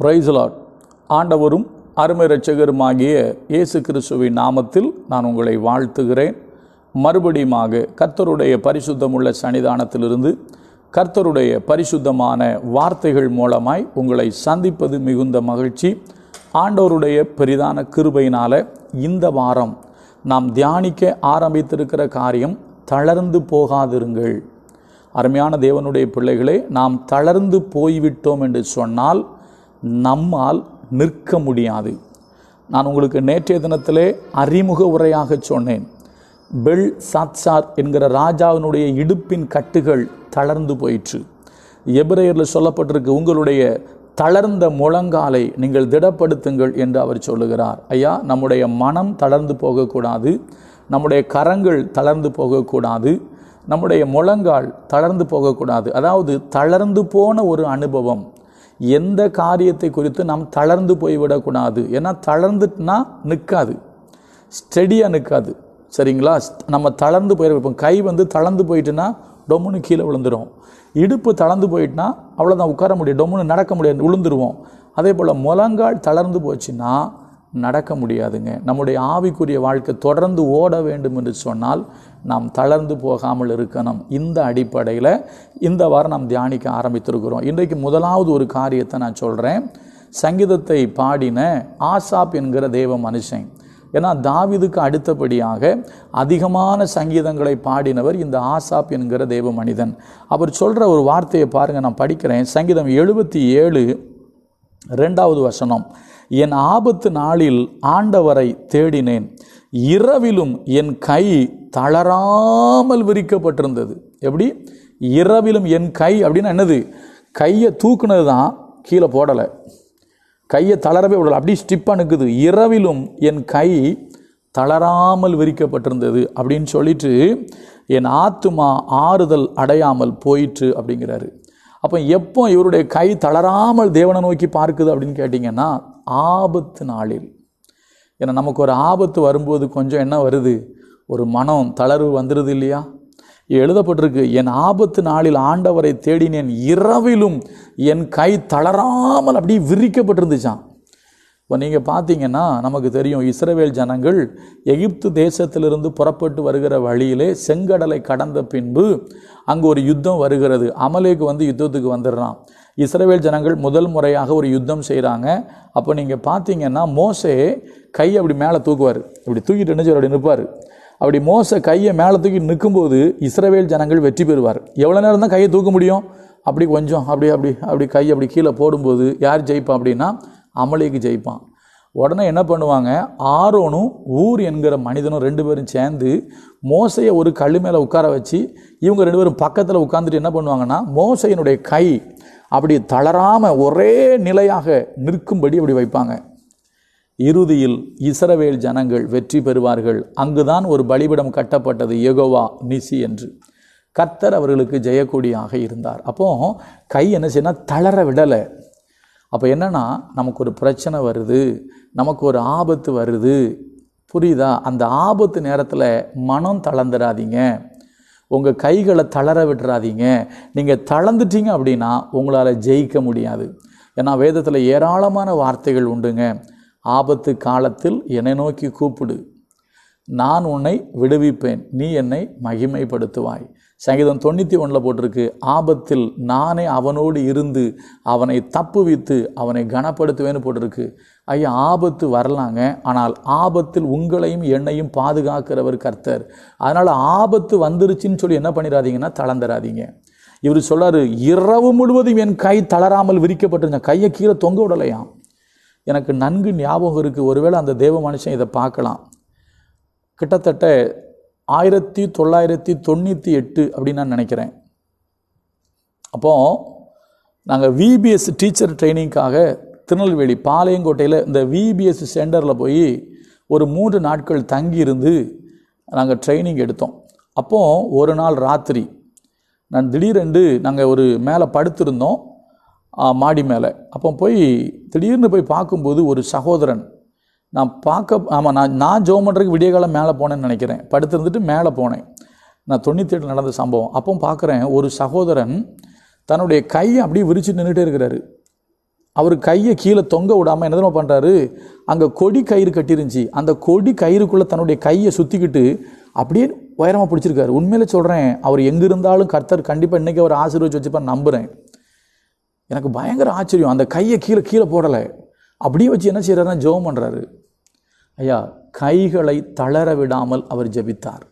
பிரைஸ்லாட் ஆண்டவரும் அருமை இரட்சகருமாகிய இயேசு கிறிஸ்துவின் நாமத்தில் நான் உங்களை வாழ்த்துகிறேன். மறுபடியுமாக கர்த்தருடைய பரிசுத்தமுள்ள சன்னிதானத்திலிருந்து கர்த்தருடைய பரிசுத்தமான வார்த்தைகள் மூலமாய் உங்களை சந்திப்பது மிகுந்த மகிழ்ச்சி. ஆண்டவருடைய பெரிதான கிருபையினால் இந்த வாரம் நாம் தியானிக்க ஆரம்பித்திருக்கிற காரியம் தளர்ந்து போகாதிருங்கள். அருமையான தேவனுடைய பிள்ளைகளே நாம் தளர்ந்து போய்விட்டோம் என்று சொன்னால் நம்மால் நிற்க முடியாது. நான் உங்களுக்கு நேற்றைய தினத்திலே அறிமுக உரையாக சொன்னேன். பெல் சாத்சார் என்கிற ராஜாவினுடைய இடுப்பின் கட்டுகள் தளர்ந்து போயிற்று. எபிரேயரில் சொல்லப்பட்டிருக்கு உங்களுடைய தளர்ந்த முழங்காலை நீங்கள் திடப்படுத்துங்கள் என்று அவர் சொல்லுகிறார். ஐயா நம்முடைய மனம் தளர்ந்து போகக்கூடாது. நம்முடைய கரங்கள் தளர்ந்து போகக்கூடாது. நம்முடைய முழங்கால் தளர்ந்து போகக்கூடாது. அதாவது தளர்ந்து போன ஒரு அனுபவம். எந்த காரியத்தை குறித்து நாம் தளர்ந்து போய்விடக்கூடாது. ஏன்னா தளர்ந்துட்டுனா நிற்காது ஸ்டெடியாக நிற்காது சரிங்களா? நம்ம தளர்ந்து போயிருப்போம் கை வந்து தளர்ந்து போயிட்டுன்னா டொம்முன்னு கீழே விழுந்துடும் இடுப்பு தளர்ந்து போயிட்டுனா அவ்வளோதான் உட்கார முடியும். டொம்முன்னு நடக்க முடியாது. விழுந்துருவோம். அதே போல் முழங்கால் தளர்ந்து போச்சுன்னா நடக்க முடியாதுங்க. நம்முடைய ஆவிக்குரிய வாழ்க்கை தொடர்ந்து ஓட வேண்டும் என்று சொன்னால் நாம் தளர்ந்து போகாமல் இருக்கணும். இந்த அடிப்படையில் இந்த வாரம் நாம் தியானிக்க ஆரம்பித்திருக்கிறோம். இன்றைக்கு முதலாவது ஒரு காரியத்தை நான் சொல்கிறேன் சங்கீதத்தை பாடின ஆசாப் என்கிற தேவ மனுஷன். ஏன்னா தாவிதுக்கு அடுத்தபடியாக அதிகமான சங்கீதங்களை பாடினவர் இந்த ஆசாப் என்கிற தேவ மனிதன். அவர் சொல்கிற ஒரு வார்த்தையை பாருங்கள் நான் படிக்கிறேன். சங்கீதம் எழுபத்தி ஏழு ரெண்டாவது வசனம். என் ஆபத்து நாளில் ஆண்டவரை தேடினேன். இரவிலும் என் கை தளராமல் விரிக்கப்பட்டிருந்தது. எப்படி? இரவிலும் என் கை அப்படின்னா என்னது? கையை தூக்குனது தான் கீழே போடலை. கையை தளரவே விடலை. அப்படியே ஸ்டிப்பாக நிற்குது இரவிலும் என் கை தளராமல் விரிக்கப்பட்டிருந்தது அப்படின்னு சொல்லிட்டு என் ஆத்துமா ஆறுதல் அடையாமல் போயிற்று அப்படிங்கிறாரு. அப்போ எப்போ இவருடைய கை தளராமல் தேவனை நோக்கி பார்க்குது அப்படின்னு கேட்டிங்கன்னா ஆபத்து நாளில். ஏன்னா நமக்கு ஒரு ஆபத்து வரும்போது கொஞ்சம் என்ன வருது? ஒரு மனம் தளர்வு வந்துடுது இல்லையா? எழுதப்பட்டிருக்கு என் ஆபத்து நாளில் ஆண்டவரை தேடினேன் இரவிலும் என் கை தளராமல் அப்படியே விரிக்கப்பட்டிருந்துச்சான் இப்போ நீங்கள் பார்த்தீங்கன்னா நமக்கு தெரியும் இஸ்ரவேல் ஜனங்கள் எகிப்து தேசத்திலிருந்து புறப்பட்டு வருகிற வழியிலே செங்கடலை கடந்த பின்பு அங்கே ஒரு யுத்தம் வருகிறது. அமலேக்கு வந்து யுத்தத்துக்கு வந்துடுறான். இஸ்ரவேல் ஜனங்கள் முதல் முறையாக ஒரு யுத்தம் செய்கிறாங்க அப்போ நீங்கள் பார்த்தீங்கன்னா மோசே கை அப்படி மேலே தூக்குவார். இப்படி தூக்கிட்டு என்ன அப்படி நிற்பார். அப்படி மோச கையை மேலே தூக்கி நிற்கும்போது இஸ்ரவேல் ஜனங்கள் வெற்றி பெறுவார். எவ்வளோ நேரம் தான் கையை தூக்க முடியும்? அப்படி கொஞ்சம் அப்படி அப்படி அப்படி கை அப்படி கீழே போடும்போது யார் ஜெயிப்பா அப்படின்னா அமளிக்கு ஜெயிப்பான். உடனே என்ன பண்ணுவாங்க? ஆரோனும் ஊர் என்கிற மனிதனும் ரெண்டு பேரும் சேர்ந்து மோசையை ஒரு கல் மேலே உட்கார வச்சு இவங்க ரெண்டு பேரும் பக்கத்தில் உட்காந்துட்டு என்ன பண்ணுவாங்கன்னா மோசையினுடைய கை அப்படி தளராமல் ஒரே நிலையாக நிற்கும்படி அப்படி வைப்பாங்க. இறுதியில் இஸ்ரவேல் ஜனங்கள் வெற்றி பெறுவார்கள். அங்குதான் ஒரு பலிபிடம் கட்டப்பட்டது எகோவா நிசி என்று. கர்த்தர் அவர்களுக்கு ஜெயக்கொடியாக இருந்தார். அப்போ கை என்ன செய்யணும் தளர விடலை. அப்போ என்னன்னா நமக்கு ஒரு பிரச்சனை வருது நமக்கு ஒரு ஆபத்து வருது. புரியுதா? அந்த ஆபத்து நேரத்தில் மனம் தளர்ந்துடாதீங்க உங்கள் கைகளை தளர விட்டுறாதீங்க. நீங்கள் தளர்ந்துட்டீங்க அப்படின்னா உங்களால் ஜெயிக்க முடியாது. ஏன்னா வேதத்தில் ஏராளமான வார்த்தைகள் உண்டுங்க. ஆபத்து காலத்தில் என்னை நோக்கி கூப்பிடு. நான் உன்னை விடுவிப்பேன். நீ என்னை மகிமைப்படுத்துவாய். சங்கீதம் தொண்ணூற்றி ஒன்றில் போட்டிருக்கு ஆபத்தில் நானே அவனோடு இருந்து அவனை தப்புவித்து அவனை கனப்படுத்துவேன்னு போட்டிருக்கு. ஐயா ஆபத்து வரலாங்க ஆனால் ஆபத்தில் உங்களையும் என்னையும் பாதுகாக்கிறவர் கர்த்தர். அதனால் ஆபத்து வந்துருச்சுன்னு சொல்லி என்ன பண்ணிடாதீங்கன்னா தளர்ந்துடாதீங்க இவர் சொல்றாரு இரவு முழுவதும் என் கை தளராமல் விரிக்கப்பட்டிருந்த கையை கீழே தொங்க விடலையாம் எனக்கு நன்கு ஞாபகம் இருக்குது ஒருவேளை அந்த தேவ மனுஷன் இதை பார்க்கலாம். கிட்டத்தட்ட ஆயிரத்தி தொள்ளாயிரத்தி தொண்ணூற்றி எட்டு அப்படின்னு நான் நினைக்கிறேன். அப்போது நாங்கள் விபிஎஸ் டீச்சர் ட்ரைனிங்காக திருநெல்வேலி பாளையங்கோட்டையில் இந்த விபிஎஸ் சென்டரில் போய் ஒரு மூன்று நாட்கள் தங்கியிருந்து நாங்கள் ட்ரைனிங் எடுத்தோம். அப்போது ஒரு நாள் ராத்திரி நான் திடீரென்று நாங்கள் ஒரு மேலே படுத்திருந்தோம் மாடி மேலே. அப்போ போய் திடீர்னு போய் பார்க்கும்போது ஒரு சகோதரன் நான் பார்க்க ஆமாம் நான் நான் ஜோம் பண்ணுறதுக்கு விடிய காலம் மேலே போனேன்னு நினைக்கிறேன். படுத்திருந்துட்டு மேலே போனேன். நான் தொண்ணூற்றி நடந்த சம்பவம். அப்போ பார்க்குறேன் ஒரு சகோதரன் தன்னுடைய கையை அப்படியே விரிச்சு நின்றுட்டே இருக்கிறாரு. அவர் கையை கீழே தொங்க விடாமல் என்ன தெரியுமா பண்ணுறாரு அங்கே கொடி கயிறு கட்டிருந்துச்சு. அந்த கொடி கயிறுக்குள்ளே தன்னுடைய கையை சுற்றிக்கிட்டு அப்படியே உயரமாக பிடிச்சிருக்காரு. உண்மையில சொல்கிறேன் அவர் எங்கே இருந்தாலும் கர்த்தர் கண்டிப்பாக இன்றைக்கி அவர் ஆசீர்வச்சு வச்சுப்பார் நம்புகிறேன் எனக்கு பயங்கர ஆச்சரியம். அந்த கையை கீழே கீழே போடலை. அப்படியே வச்சு என்ன செய்கிறாருன்னா ஜெபம் பண்ணுறாரு ஐயா கைகளை தளர விடாமல் அவர் ஜெபித்தார்.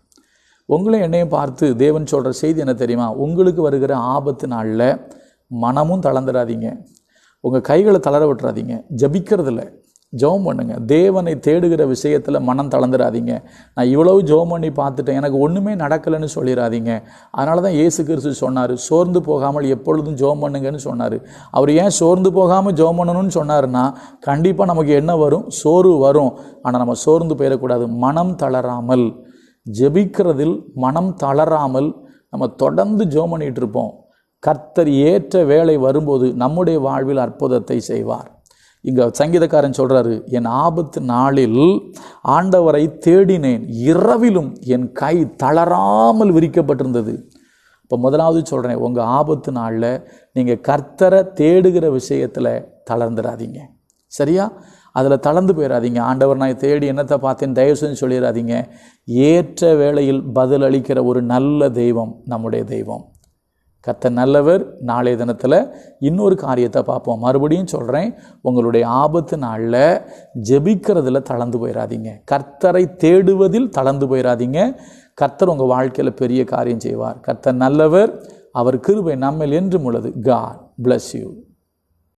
உங்களை என்னையும் பார்த்து தேவன் சொல்கிற செய்தி என்ன தெரியுமா? உங்களுக்கு வருகிற ஆபத்து நாளில் மனமும் தளர்ந்துடாதீங்க. உங்கள் கைகளை தளர விட்டுறாதீங்க. ஜபிக்கிறதில்ல. ஜெபம் பண்ணுங்க. தேவனை தேடுகிற விஷயத்தில் மனம் தளர்ந்துடாதீங்க நான் இவ்வளவு ஜெபம் பண்ணி பார்த்துட்டேன். எனக்கு ஒன்றுமே நடக்கலைன்னு சொல்லிடாதீங்க அதனால தான் ஏசு கிறிஸ்து சொன்னார் சோர்ந்து போகாமல் எப்பொழுதும் ஜெபம் பண்ணுங்கன்னு சொன்னார். அவர் ஏன் சோர்ந்து போகாமல் ஜெபம் பண்ணணும்னு சொன்னார்னா கண்டிப்பாக நமக்கு என்ன வரும்? சோறு வரும். ஆனால் நம்ம சோர்ந்து போயிடக்கூடாது. மனம் தளராமல். ஜெபிக்கிறதில் மனம் தளராமல் நம்ம தொடர்ந்து ஜெபம் பண்ணிகிட்ருப்போம் இருப்போம். கர்த்தர் ஏற்ற வேலை வரும்போது நம்முடைய வாழ்வில் அற்புதத்தை செய்வார். இங்கே சங்கீதக்காரன் சொல்கிறாரு என் ஆபத்து நாளில் ஆண்டவரை தேடினேன். இரவிலும் என் கை தளராமல் விரிக்கப்பட்டிருந்தது. இப்போ முதலாவது சொல்கிறேன் உங்கள் ஆபத்து நாளில் நீங்கள் கர்த்தரை தேடுகிற விஷயத்தில் தளர்ந்துடாதீங்க சரியா? அதில் தளர்ந்து போயிடாதீங்க ஆண்டவர் நான் தேடி என்னத்தை பார்த்தேன்? தயவு செஞ்சு சொல்லிடாதீங்க ஏற்ற வேளையில் பதில் அளிக்கிற ஒரு நல்ல தெய்வம் நம்முடைய தெய்வம். கர்த்தர் நல்லவர். நாளைய தினத்தில் இன்னொரு காரியத்தை பார்ப்போம். மறுபடியும் சொல்கிறேன் உங்களுடைய ஆபத்து நாளில் ஜெபிக்கிறதுல தளர்ந்து போயிடாதீங்க கர்த்தரை தேடுவதில் தளர்ந்து போயிடாதீங்க கர்த்தர் உங்கள் வாழ்க்கையில் பெரிய காரியம் செய்வார். கர்த்தர் நல்லவர் அவர் கிருபை நம்மில் என்றும் உள்ளது. God bless you